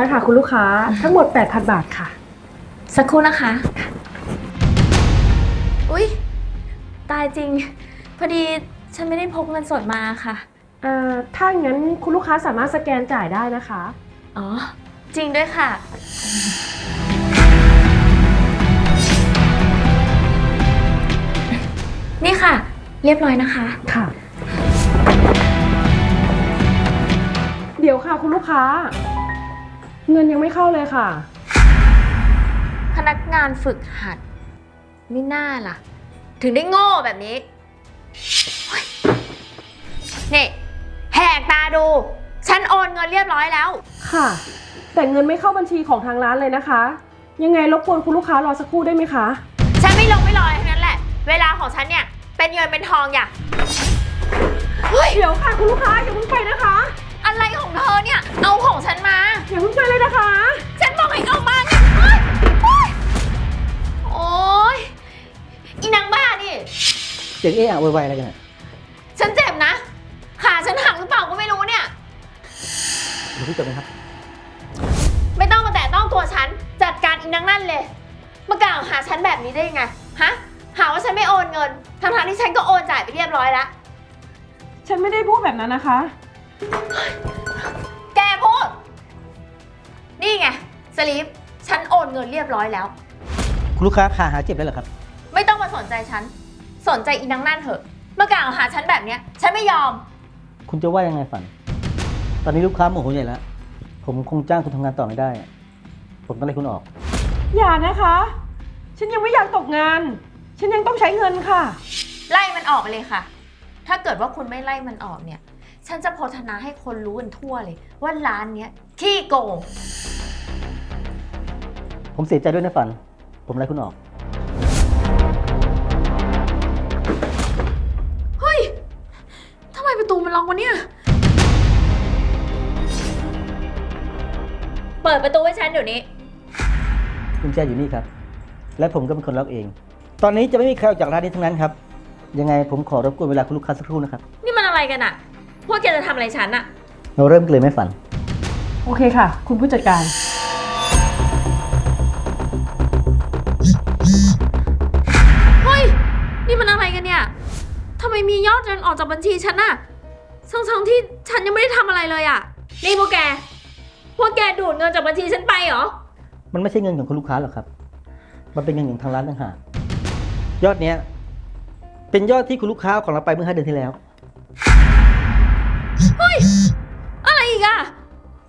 รียบร้อยค่ะ คุณลูกค้าทั้งหมด 8,000 บาทค่ะ สักครู่นะคะ อุ๊ย ตายจริง พอดีฉันไม่ได้พกเงินสดมาค่ะ เอ่อถ้างั้นคุณลูกค้าสามารถสแกนจ่ายได้นะคะ อ๋อ จริงด้วยค่ะ นี่ค่ะ เรียบร้อยนะคะ ค่ะ เดี๋ยวค่ะคุณลูกค้า เงินยังไม่เข้าเลยค่ะ พนักงานฝึกหัด ไม่น่าล่ะ ถึงได้โง่แบบนี้เฮ้ยนี่แหกตาดู ฉันโอนเงินเรียบร้อยแล้ว ค่ะ แต่เงินไม่เข้าบัญชีของทางร้านเลยนะคะ ยังไงรบกวนคุณลูกค้ารอสักครู่ได้ไหมคะ ฉันไม่ลงไม่ลอยทั้งนั้นแหละ เวลาของฉันเนี่ย เป็นเงินเป็นทองอย่าเฮ้ย เดี๋ยวค่ะคุณลูกค้าอย่าเพิ่งไปนะคะ อะไรของเธอเนี่ย เอาของฉันมา อย่าเพิ่งไปเลยนะคะ ฉันบอกให้เอามาไงเฮ้ยเฮ้ยโอ๊ยอีนางบ้านี่ เสียงเอะอะโวยวายอะไรกันอะฉันเจ็บนะ ขาฉันหักหรือเปล่าก็ไม่รู้เนี่ยเดี๋ยวพี่จบไหมครับ ไม่ต้องมาแตะต้องตัวฉัน จัดการอีนางนั่นเลย มากล่าวหาฉันแบบนี้ได้ยังไง ฮะ หาว่าฉันไม่โอนเงิน ทั้งๆที่ฉันก็โอนจ่ายไปเรียบร้อยแล้ว ฉันไม่ได้พูดแบบนั้นนะคะ แกพูด นี่ไงสลีปฉันโอนเงินเรียบร้อยแล้ว คุณลูกค้าขาหาเจ็บแล้วเหรอครับ ไม่ต้องมาสนใจฉัน สนใจอีนางนั่นเถอะ มากล่าวหาฉันแบบเนี้ย ฉันไม่ยอม คุณจะว่ายังไงฝัน ตอนนี้ลูกค้าโมโหใหญ่แล้ว ผมคงจ้างคุณทำงานต่อไม่ได้ ผมต้องไล่คุณออก อย่านะคะ ฉันยังไม่อยากตกงาน ฉันยังต้องใช้เงินค่ะ ไล่มันออกไปเลยค่ะ ถ้าเกิดว่าคุณไม่ไล่มันออกเนี่ย ฉันจะโพธนาให้คนรู้กันทั่วเลย ว่าร้านเนี้ยขี้โกง ผมเสียใจด้วยนะฝัน ผมไล่คุณออก เฮ้ย ทำไมประตูมันล็อกวะเนี่ย เปิดประตูให้ฉันเดี๋ยวนี้ กุญแจอยู่นี่ครับ และผมก็เป็นคนล็อกเอง ตอนนี้จะไม่มีใครออกจากร้านนี้ทั้งนั้นครับ ยังไงผมขอรบกวนเวลาคุณลูกค้าสักครู่นะครับ นี่มันอะไรกันอะพ วกแกจะทำอะไรฉันอะเราเริ่มกันเลยไหมฝัน โอเคค่ะ คุณผู้จัดการ เฮ้ย นี่มันอะไรกันเนี่ยทำไมมียอดเงินออกจากบัญชีฉันอะทั้งทั้งๆที่ฉันยังไม่ได้ทำอะไรเลยอะนี่พวกแก พวกแกดูดเงินจากบัญชีฉันไปเหรอ มันไม่ใช่เงินของคุณลูกค้าหรอกครับ มันเป็นเงินของทางร้านต่างหากยอดเนี้ยเป็นยอดที่คุณลูกค้าเอาของเราไปเมื่อห้าเดือนที่แล้ว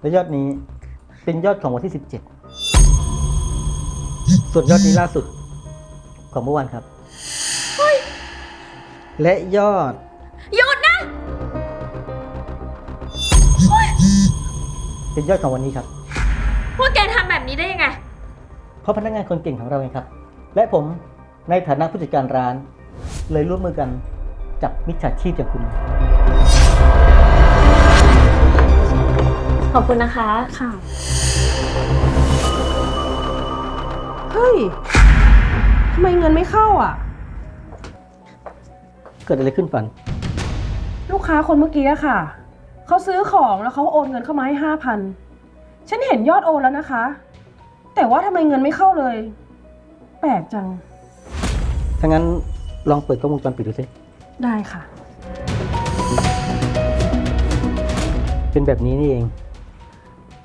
และยอดนี้เป็นยอดของวันที่ 17 ส่วนยอดนี้ล่าสุดของเมื่อวานครับ และยอด หยุดนะ เป็นยอดของวันนี้ครับ พวกแกทำแบบนี้ได้ยังไง เพราะพนักงานคนเก่งของเราไงครับ และผมในฐานะผู้จัดการร้าน เลยร่วมมือกันจับมิจฉาชีพอย่างคุณ ขอบคุณนะคะ ค่ะ เฮ้ย ทำไมเงินไม่เข้าอะ เกิดอะไรขึ้นฝัน ลูกค้าคนเมื่อกี้อะค่ะ เขาซื้อของแล้วเขาโอนเงินเข้ามาให้ห้าพัน ฉันเห็นยอดโอนแล้วนะคะ แต่ว่าทำไมเงินไม่เข้าเลย แปลกจัง ถ้างั้นลองเปิดกล้องวงจรปิดดูสิ ได้ค่ะ เป็นแบบนี้นี่เอง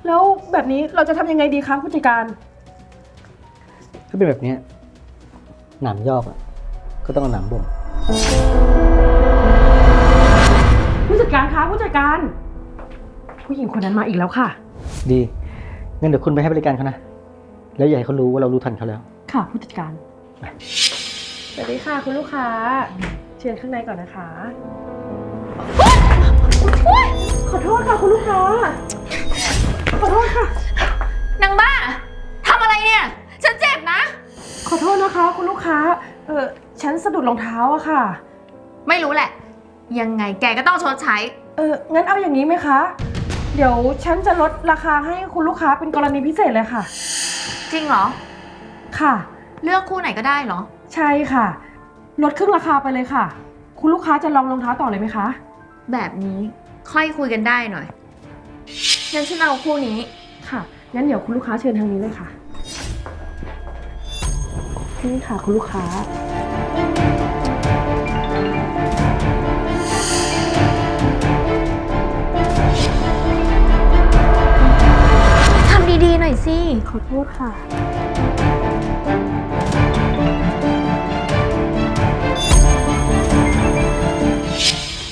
แล้วแบบนี้เราจะทำยังไงดีคะผู้จัดการ ถ้าเป็นแบบเนี้ยหนามยอกอะก็ต้องเอาหนามบ่งผู้จัดการคะผู้จัดการ ผู้หญิงคนนั้นมาอีกแล้วค่ะ ดีงั้นเดี๋ยวคุณไปให้บริการเขานะ แล้วอย่าให้เขารู้ว่าเรารู้ทันเขาแล้ว ค่ะ ผู้จัดการ สวัสดีค่ะ คุณลูกค้า เชิญข้างในก่อนนะคะ ขอโทษค่ะ คุณลูกค้า ขอโทษค่ะ นางบ้าทำอะไรเนี่ย ฉันเจ็บนะ ขอโทษนะคะ คุณลูกค้า เออฉันสะดุดรองเท้าอะค่ะ ไม่รู้แหละ ยังไงแกก็ต้องชดใช้ เอองั้นเอาอย่างนี้ไหมคะ เดี๋ยวฉันจะลดราคาให้คุณลูกค้าเป็นกรณีพิเศษเลยค่ะ จริงเหรอ ค่ะ เลือกคู่ไหนก็ได้เหรอ ใช่ค่ะ ลดครึ่งราคาไปเลยค่ะ คุณลูกค้าจะลองรองเท้าต่อเลยไหมคะ แบบนี้ค่อยคุยกันได้หน่อย งั้นฉันเอาคู่นี้ ค่ะ งั้นเดี๋ยวคุณลูกค้าเชิญทางนี้เลยค่ะ นี่ค่ะคุณลูกค้า ทำดีๆหน่อยสิ ขอโทษค่ะ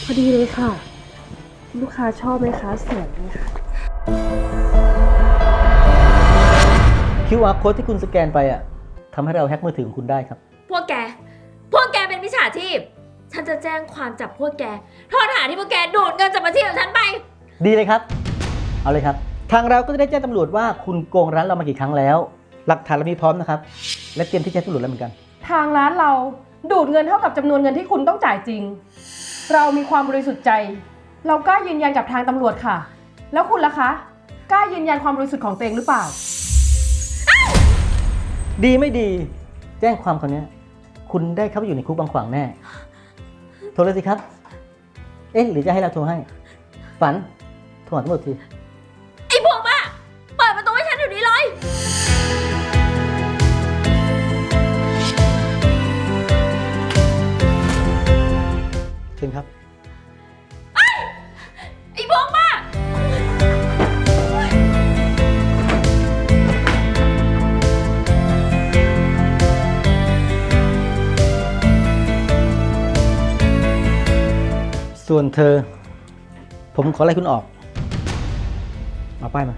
พอดีเลยค่ะ ลูกค้าชอบไหมคะสวยไหมคะ QR code ที่คุณสแกนไปอะทำให้เราแฮ็กมือถือของคุณได้ครับ พวกแก พวกแกเป็นมิจฉาชีพ ฉันจะแจ้งความจับพวกแกโทษฐานที่พวกแกดูดเงินจากบัญชีของฉันไป ดีเลยครับ เอาเลยครับ ทางเราก็จะได้แจ้งตำรวจว่าคุณโกงร้านเรามากี่ครั้งแล้ว หลักฐานเรามีพร้อมนะครับ และเตรียมที่จะให้ตำรวจแล้วเหมือนกัน ทางร้านเราดูดเงินเท่ากับจำนวนเงินที่คุณต้องจ่ายจริง เรามีความบริสุทธิ์ใจ เรากล้ายืนยันกับทางตำรวจค่ะ แล้วคุณล่ะคะ กล้ายืนยันความบริสุทธิ์ของตัวเองหรือเปล่า ดีไม่ดี แจ้งความคนนี้ยคุณได้เข้าไปอยู่ในคุกบางขวางแน่ โทรเลยสิครับ เอ๊ะหรือจะให้เราโทรให้ ฝันโทรหาตำรวจที ไอ้พวกบ้าเปิดประตูให้ฉันเดี๋ยวนี้เลย เชิญครับ ส่วนเธอ ผมขอไล่คุณออกเอาป้ายมา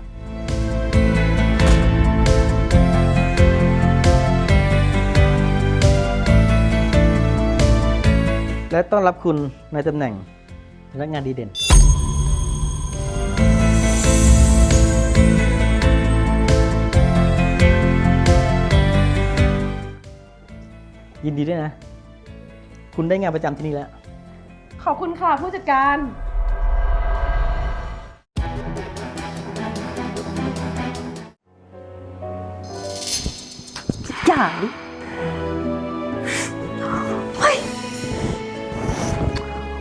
และต้อนรับคุณในตำแหน่งพนักงานดีเด่น ยินดีด้วยนะ คุณได้งานประจำที่นี่แล้ว ขอบคุณค่ะผู้จัดการจ่าย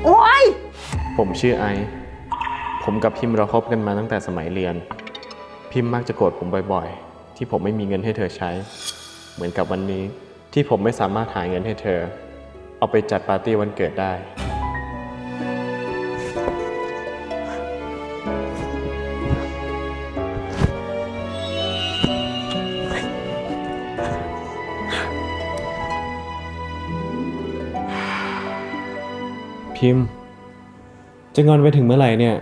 โอ้ยผมชื่อไอซ์ผมกับพิมพ์เราคบกันมาตั้งแต่สมัยเรียน พิมพ์มักจะโกรธผมบ่อยๆ ที่ผมไม่มีเงินให้เธอใช้ เหมือนกับวันนี้ที่ผมไม่สามารถหาเงินให้เธอ เอาไปจัดปาร์ตี้วันเกิดได้ พิมพ์ จะงอนไปถึงเมื่อไหร่เนี่ย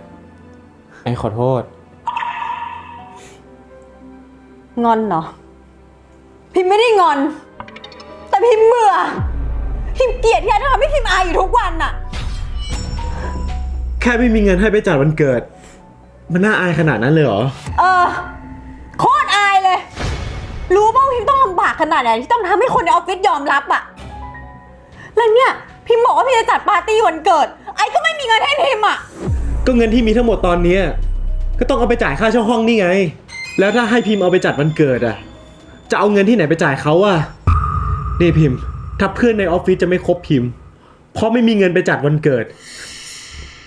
ไอขอโทษ งอนเหรอ พิมไม่ได้งอน แต่พิมเบื่อ พิมเกลียดที่ไอ้ต้องทำให้พิมอายอยู่ทุกวันน่ะ แค่ไม่มีเงินให้ไปจัดวันเกิด มันน่าอายขนาดนั้นเลยเหรอ เออ โคตรอายเลย รู้ป่าวพิมต้องลำบากขนาดไหนที่ต้องทำให้คนในออฟฟิศยอมรับอะแล้วเนี่ย พิมบอกว่าพิมจะจัดปาร์ตี้วันเกิด ไอ้ก็ไม่มีเงินให้พิมอะก็เงินที่มีทั้งหมดตอนเนี้ยก็ต้องเอาไปจ่ายค่าเช่าห้องนี่ไง แล้วถ้าให้พิมพ์เอาไปจัดวันเกิดอะจะเอาเงินที่ไหนไปจ่ายเขาอะนี่พิมพ์ ถ้าเพื่อนในออฟฟิศจะไม่คบพิมพ์ เพราะไม่มีเงินไปจัดวันเกิด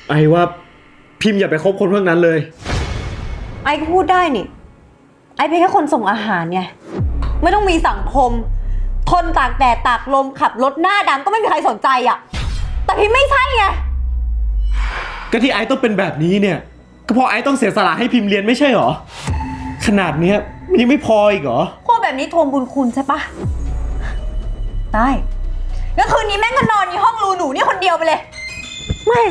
ไอ้ว่าพิมพ์อย่าไปคบคนพวกนั้นเลย ไอ้ก็พูดได้นี่ ไอ้เป็นแค่คนส่งอาหารไง ไม่ต้องมีสังคม ทนตากแดดตากลมขับรถหน้าดำก็ไม่มีใครสนใจอะแต่พิมไม่ใช่ไง ก็ที่ไอ้ต้องเป็นแบบนี้เนี่ย ก็เพราะไอ้ต้องเสียสละให้พิมพ์เรียนไม่ใช่เหรอ ขนาดเนี้ยมันยังไม่พออีกเหรอพวกแบบนี้ทวงบุญคุณใช่ปะได้งั้นคืนนี้แม่งก็นอนในห้องรูหนูนี่คนเดียวไปเลยแม่ง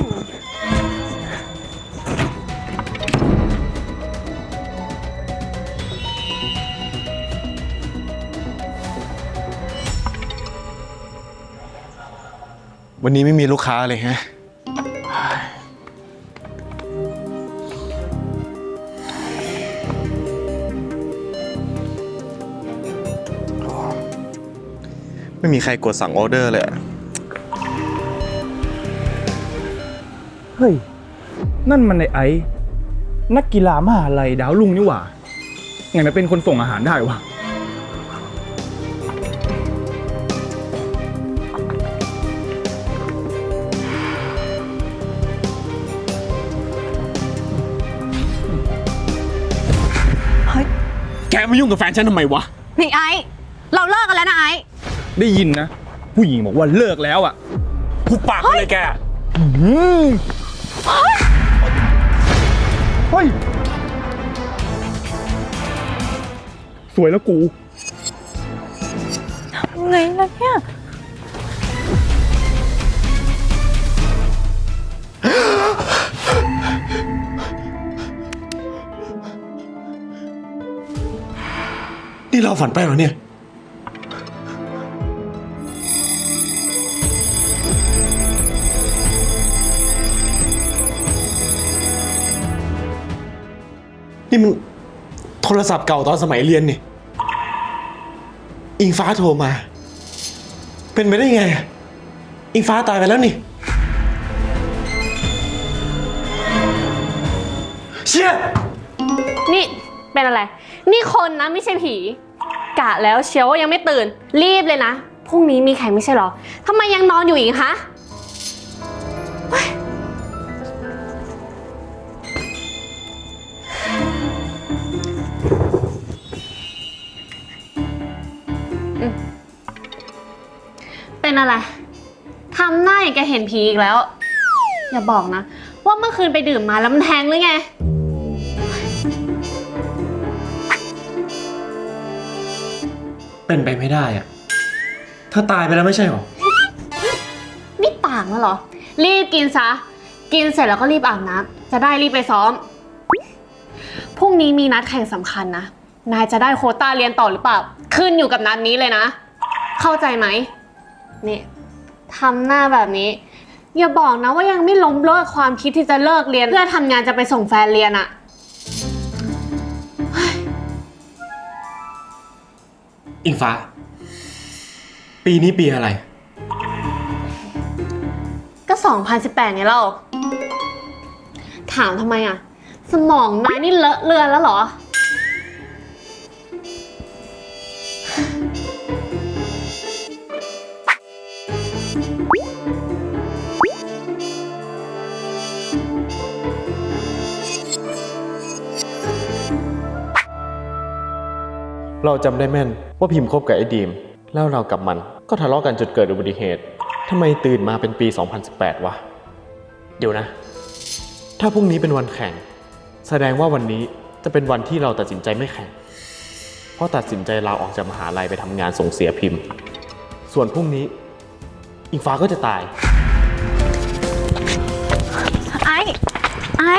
วันนี้ไม่มีลูกค้าเลยฮะ ไม่มีใครกดสั่งออเดอร์เลย เฮ้ย นั่นมันในไอซ์นักกีฬามหาลัยดาวลุงนี่หว่า ไงมาเป็นคนส่งอาหารได้วะ ยุ่งกับแฟนฉันทำไมวะ นี่ไอ้ เราเลิกกันแล้วนะไอ้ ได้ยินนะ ผู้หญิงบอกว่าเลิกแล้วอะผูปากเลยแกอืมเฮ้ย สวยแล้วกู ไงล่ะเนี่ย นี่เราฝันไปเหรอเนี่ย นี่มันโทรศัพท์เก่าตอนสมัยเรียนนี่ อิงฟ้าโทรมา เป็นไปได้ไงอะอิงฟ้าตายไปแล้วนี่ เชี่ย นี่เป็นอะไร นี่คนนะไม่ใช่ผี กะแล้วเชียวว่ายังไม่ตื่น รีบเลยนะ พรุ่งนี้มีแข่งไม่ใช่หรอทำไมยังนอนอยู่อีกคะเป็นอะไรทำหน้าอย่างแกเห็นผีอีกแล้ว อย่าบอกนะ ว่าเมื่อคืนไปดื่มมาแล้วมันแทงหรือไง เป็นไปไม่ได้อะถ้าตายไปแล้วไม่ใช่หรอ นี่ต่างแล้วเหรอ รีบกินซะ กินเสร็จแล้วก็รีบอาบน้ำจะได้รีบไปซ้อม พรุ่งนี้มีนัดแข่งสำคัญนะ นายจะได้โควต้าเรียนต่อหรือเปล่า ขึ้นอยู่กับนัดนี้เลยนะ เข้าใจไหม นี่ทำหน้าแบบนี้ อย่าบอกนะว่ายังไม่ล้มเลิกความคิดที่จะเลิกเรียน เพื่อทำงานจะไปส่งแฟนเรียนอะ อิงฟ้า ปีนี้ปีอะไร ก็ 2018เนี่ยเราถามทำไมอะสมองนายนี่เลอะเลือนแล้วเหรอ เราจำได้แม่นว่าพิมพ์คบกับไอ้ดีม แล้วเรากับมันก็ทะเลาะกันจนเกิดอุบัติเหตุทำไมตื่นมาเป็นปี 2018 วะ เดี๋ยวนะ ถ้าพรุ่งนี้เป็นวันแข่ง แสดงว่าวันนี้จะเป็นวันที่เราตัดสินใจไม่แข่ง เพราะตัดสินใจลาออกจากมหาลัยไปทำงานส่งเสียพิมพ์ ส่วนพรุ่งนี้อิงฟ้าก็จะตาย ไอ้ ไอ้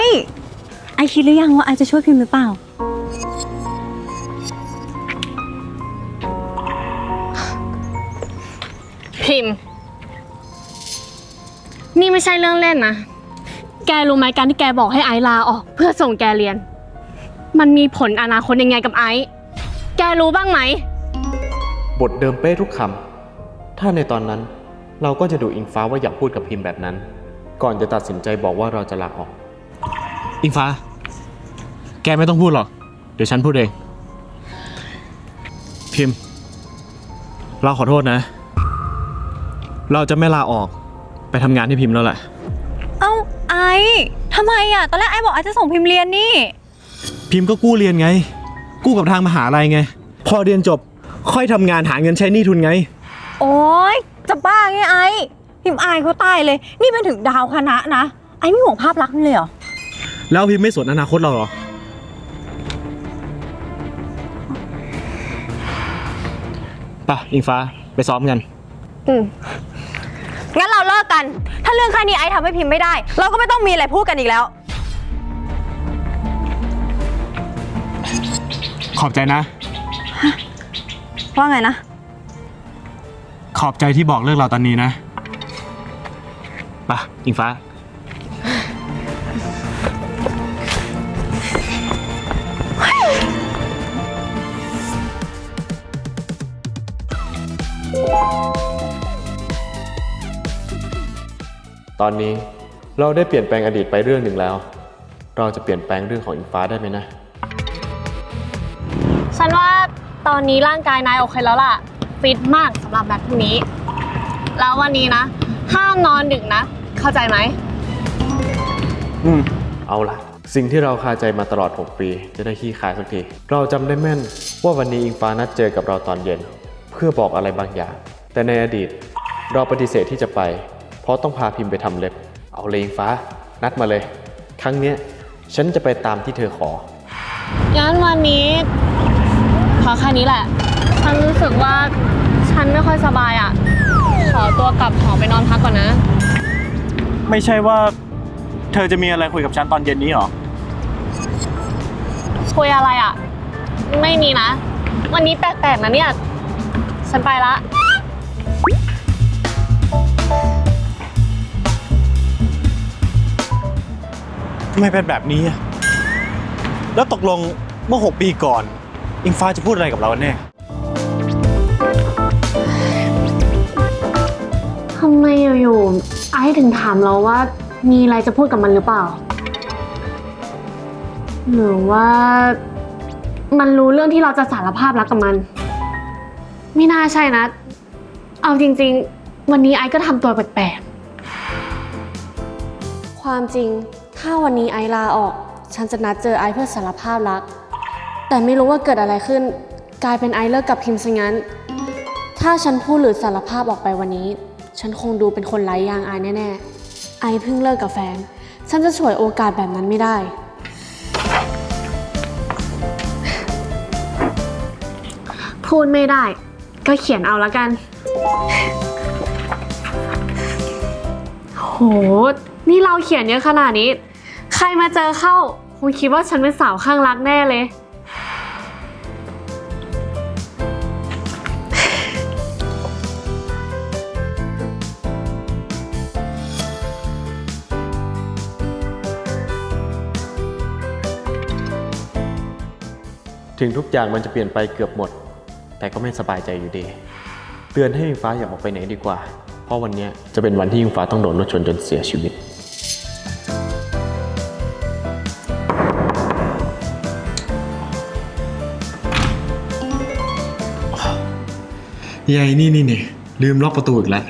ไอ้คิดหรือยังว่าไอ้จะช่วยพิมพ์หรือเปล่า พิมพ์นี่ไม่ใช่เรื่องเล่นนะ แกรู้ไหมการที่แกบอกให้ไอซ์ลาออก เพื่อส่งแกเรียน มันมีผลอนาคตยังไงกับไอซ์แกรู้บ้างไหม บทเดิมเป๊ะทุกคำ ถ้าในตอนนั้นเราก็จะดูอิงฟ้าว่าอย่าพูดกับพิมพ์แบบนั้น ก่อนจะตัดสินใจบอกว่าเราจะลาออก อิงฟ้า แกไม่ต้องพูดหรอก เดี๋ยวฉันพูดเอง พิมพ์ เราขอโทษนะ เราจะไม่ลาออกไปทำงานที่พิมพ์แล้วแหละ เอ้าไอ้ทำไมอะ ตอนแรกไอ้บอกไอ้จะส่งพิมพ์เรียนนี่ พิมพ์ก็กู้เรียนไง กู้กับทางมหาลัยไง พอเรียนจบค่อยทำงานหาเงินใช้หนี้ทุนไง โอ๊ย จะบ้าไงไอ้พิมพ์อายเขาตายเลย นี่เป็นถึงดาวคณะนะ ไอ้ไม่ห่วงภาพลักษณ์มันเลยเหรอ แล้วพิมพ์ไม่สนอนาคตเราเหรอ ป่ะ อิงฟ้าไปซ้อมกัน อืม งั้นเราเลิกกัน ถ้าเรื่องแค่นี้ไอ้ทำให้พิมพ์ไม่ได้ เราก็ไม่ต้องมีอะไรพูดกันอีกแล้ว ขอบใจนะ ว่าไงนะ ขอบใจที่บอกเลิกเราตอนนี้นะป่ะอิงฟ้า ตอนนี้เราได้เปลี่ยนแปลงอดีตไปเรื่องหนึ่งแล้ว เราจะเปลี่ยนแปลงเรื่องของอิงฟ้าได้ไหมนะ ฉันว่าตอนนี้ร่างกายนายโอเคแล้วล่ะ ฟิตมากสำหรับแบบพรุ่งนี้ แล้ววันนี้นะ ห้ามนอนดึกนะ เข้าใจไหม อืม เอาล่ะ สิ่งที่เราคาใจมาตลอด 6 ปี จะได้ขี้คายสักที เราจำได้แม่นว่าวันนี้อิงฟ้านัดเจอกับเราตอนเย็น เพื่อบอกอะไรบางอย่าง แต่ในอดีตเราปฏิเสธที่จะไปเพ ราะต้องพาพิมพ์ไปทำเล็บ เอาเลยอิงฟ้า นัดมาเลย ครั้งเนี้ยฉันจะไปตามที่เธอขอ งั้นวันนี้พอแค่นี้แหละ ฉันรู้สึกว่าฉันไม่ค่อยสบายอะ่ะ ขอตัวกลับหอไปนอนพักก่อนนะ ไม่ใช่ว่า เธอจะมีอะไรคุยกับฉันตอนเย็นนี้หรอ คุยอะไรอะ่ะ ไม่มีนะ วันนี้แปลกๆนะเนี่ย ฉันไปละ ไมเป็นแบบนี้ แล้วตกลงเมื่อ 6 ปีก่อน อิงฟ้าจะพูดอะไรกับเราแน่ทำไมอยู่ๆไอ้ถึงถามเราว่ามีอะไรจะพูดกับมันหรือเปล่า หรือว่า มันรู้เรื่องที่เราจะสารภาพรักกับมัน ไม่น่าใช่นะ เอาจริง ๆ วันนี้ไอ้ก็ทำตัวแปลกๆ ความจริง ถ้าวันนี้ไอลาออก ฉันจะนัดเจอไอเพื่อสารภาพรัก แต่ไม่รู้ว่าเกิดอะไรขึ้น กลายเป็นไอเลิกกับพิมพ์ซะงั้น ถ้าฉันพูดหรือสารภาพออกไปวันนี้ ฉันคงดูเป็นคนไร้ยางอายแน่ๆ ไอเพิ่งเลิกกับแฟน ฉันจะฉวยโอกาสแบบนั้นไม่ได้ พูดไม่ได้ ก็เขียนเอาละกัน โห นี่เราเขียนเยอะขนาดนี้ ใครมาเจอเข้า คงคิดว่าฉันเป็นสาวข้างรักแน่เลย ถึงทุกอย่างมันจะเปลี่ยนไปเกือบหมด แต่ก็ไม่สบายใจอยู่ดี เตือนให้อิงฟ้าอย่าออกไปไหนดีกว่า เพราะวันเนี้ยจะเป็นวันที่อิงฟ้าต้องโดนรถชนจนเสียชีวิต ยายนี่นี่นี่ลืมล็อกประตูอีกแล้ว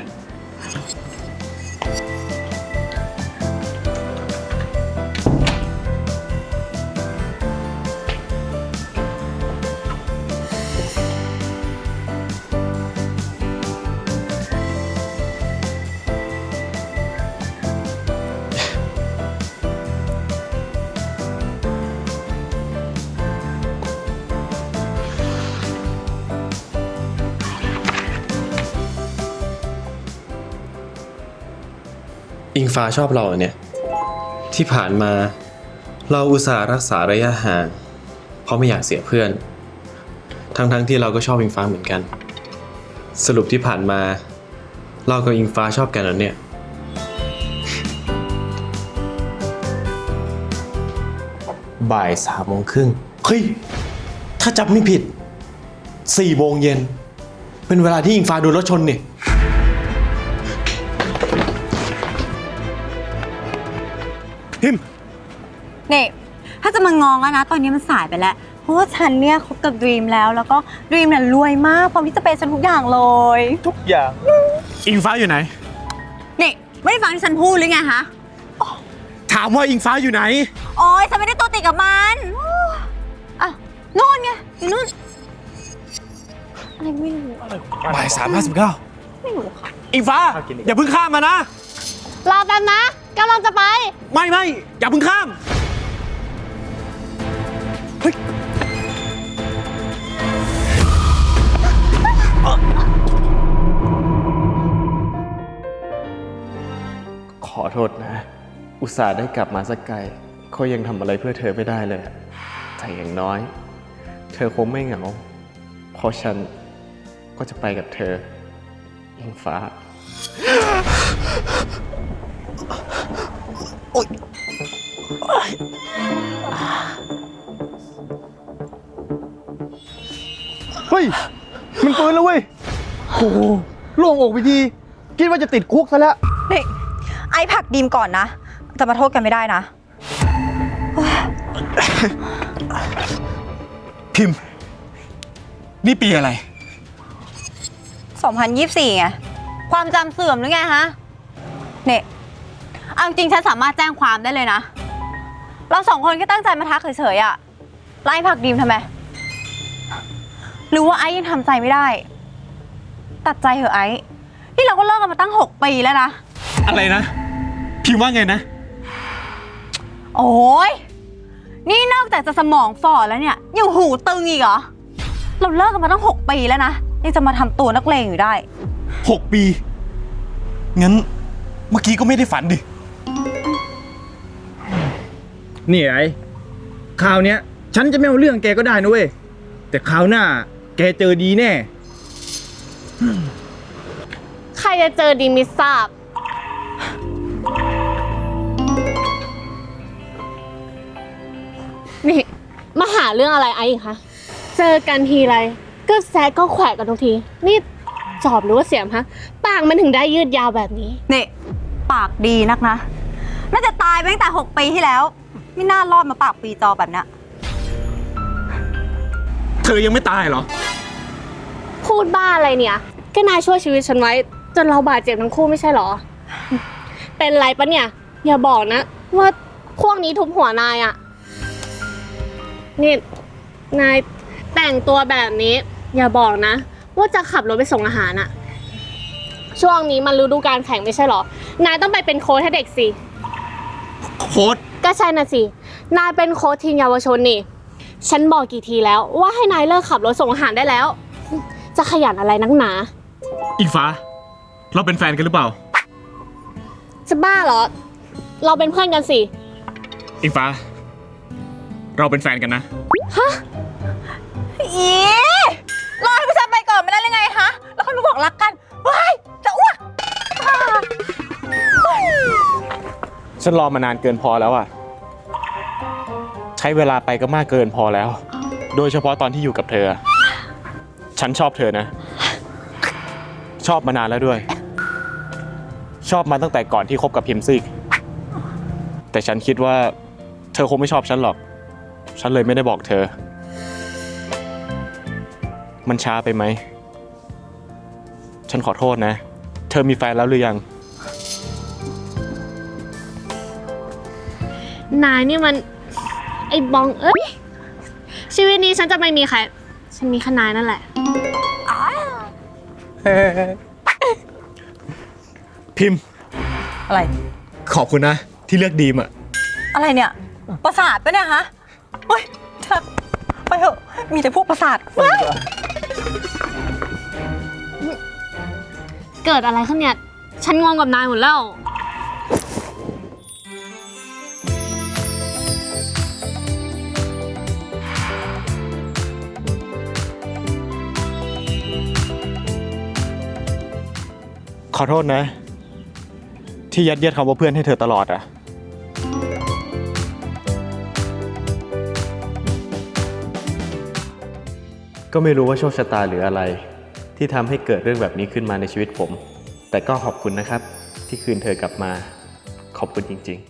ฟ้าชอบเราเนี่ย ที่ผ่านมา เราอุตส่าห์รักษาระยะห่าง เพราะไม่อยากเสียเพื่อน ทั้งๆทที่เราก็ชอบอิงฟ้าเหมือนกัน สรุปที่ผ่านมา เรากับอิงฟ้าชอบกันแล้วเนี่ย บ่ายสามโมงครึ่งเฮ้ย ถ้าจับไม่ผิดสี่โมงเย็น เป็นเวลาที่อิงฟ้าโดนรถชนเนี่ย พิมพ์นี่ถ้าจะมางองแล้วนะ ตอนนี้มันสายไปแล้ว เพราะว่าฉันเนี่ยคบกับดรีมแล้วแล้วก็ดรีมเนี่ยรวยมากพร้อมที่จะเปย์ฉันทุกอย่างเลย ทุกอย่าง อิงฟ้าอยู่ไหน นี่ไม่ได้ฟังที่ฉันพูดหรือไงฮะถามว่าอิงฟ้าอยู่ไหน โอ๊ยฉันไม่ได้ตัวติดกับมันอู้อะนู่นไงอยู่นู่นอะไรไม่รู้อะไรบ่ายสามห้าสิบเก้าไม่รู้ค่ะอิงฟ้า อย่าเพิ่งข้ามมานะ รอแป๊บนะ กำลังจะไป ไม่ไม่อย่าเพิ่งข้าม เฮ้ยขอโทษนะ อุตส่าห์ได้กลับมาสักไกลเขายังทำอะไรเพื่อเธอไม่ได้เลย แต่อย่างน้อย เธอคงไม่เหงา เพราะฉันก็จะไปกับเธออิงฟ้า เฮ้ย มันปืนแล้วเว้ยโอ้โหโล่งอกไปที คิดว่าจะติดคุกซะแล้ว นี่ไอ้ผลักดีมก่อนนะ จะมาโทษกันไม่ได้นะ พิมพ์ นี่ปีอะไร 2024ไง ความจำเสื่อมหรือไงฮะ เนี่ยเอาจริงๆฉันสามารถแจ้งความได้เลยนะ เราสองคนก็ตั้งใจมาทักเฉยๆอะไล่ผลักดีมทำไม หรือว่าไอ้ยังทำใจไม่ได้ ตัดใจเหอะไอ้ นี่เราก็เลิกกันมาตั้ง 6 ปีแล้วนะ อะไรนะ พิมพ์ว่าไงนะ โอ้ย นี่นอกจากจะสมองฝ่อแล้วเนี่ย ยังหูตึงอีกเหรอ เราเลิกกันมาตั้ง 6 ปีแล้วนะ ยังจะมาทำตัวนักเลงอยู่ได้ 6 ปี งั้นเมื่อกี้ก็ไม่ได้ฝันดิ นี่ไอ้คราวเนี้ย ฉันจะไม่เอาเรื่องแกก็ได้นะเว้ย แต่คราวหน้า แกเจอดีแน่ ใครจะเจอดีมิทราบ นี่ มาหาเรื่องอะไรไอ้อีกคะ เจอกันทีไร ก็แซะก็แขวะกันทุกที นี่จอบหรือว่าเสียมฮะ ปากมันถึงได้ยืดยาวแบบนี้ นี่ ปากดีนักนะ น่าจะตายไปตั้งแต่ 6 ปีที่แล้ว ไม่น่ารอดมาปากปีจอแบบเนี้ยเธอยังไม่ตายเหรอ พูดบ้าอะไรเนี่ย ก็นายช่วยชีวิตฉันไว้ จนเราบาดเจ็บทั้งคู่ไม่ใช่เหรอ เป็นไรปะเนี่ย อย่าบอกนะ ว่าพวกนี้ทุบหัวนายอะนี่นายแต่งตัวแบบนี้ อย่าบอกนะ ว่าจะขับรถไปส่งอาหารอะช่วงนี้มันฤดูการแข่งไม่ใช่เหรอ นายต้องไปเป็นโค้ชให้เด็กสิ โค้ด ก็ใช่น่ะสิ นายเป็นโค้ชทีมเยาวชนนี่ ฉันบอกกี่ทีแล้วว่าให้นายเลิกขับรถส่งอาหารได้แล้ว จะขยันอะไรนักหนา อิงฟ้า เราเป็นแฟนกันหรือเปล่า จะบ้าเหรอ เราเป็นเพื่อนกันสิ อิงฟ้า เราเป็นแฟนกันนะอีรอให้ผู้ชายไปก่อนไม่ได้เลยไงคะแล้วค่อยมาบอกรักกันว้ายจะอ้วก ฉันรอมานานเกินพอแล้วอะ ใช้เวลาไปก็มากเกินพอแล้ว โดยเฉพาะตอนที่อยู่กับเธอ ฉันชอบเธอนะ ชอบมานานแล้วด้วย ชอบมาตั้งแต่ก่อนที่คบกับพิมซิก แต่ฉันคิดว่า เธอคงไม่ชอบฉันหรอก ฉันเลยไม่ได้บอกเธอ มันช้าไปไหม ฉันขอโทษนะ เธอมีแฟนแล้วหรือยัง นายนี่มัน ไอ้บองเอ้ยชีวิตนี้ฉันจะไม่มีใคร ฉันมีแค่นายนั่นแหละ พิมพ์อะไร ขอบคุณนะ ที่เลือกดีมอะอะไรเนี่ยประสาทปะเนี่ยฮะเฮ้ยเธอไปเถอะมีแต่พวกประสาทเฮ้ยเกิดอะไรขึ้นเนี่ย ฉันงงกับนายหมดแล้ว ขอโทษนะ ที่ยัดเยียดคำว่าเพื่อนให้เธอตลอดอะก็ไม่รู้ว่าโชคชะตาหรืออะไร ที่ทำให้เกิดเรื่องแบบนี้ขึ้นมาในชีวิตผม แต่ก็ขอบคุณนะครับ ที่คืนเธอกลับมา ขอบคุณจริง ๆ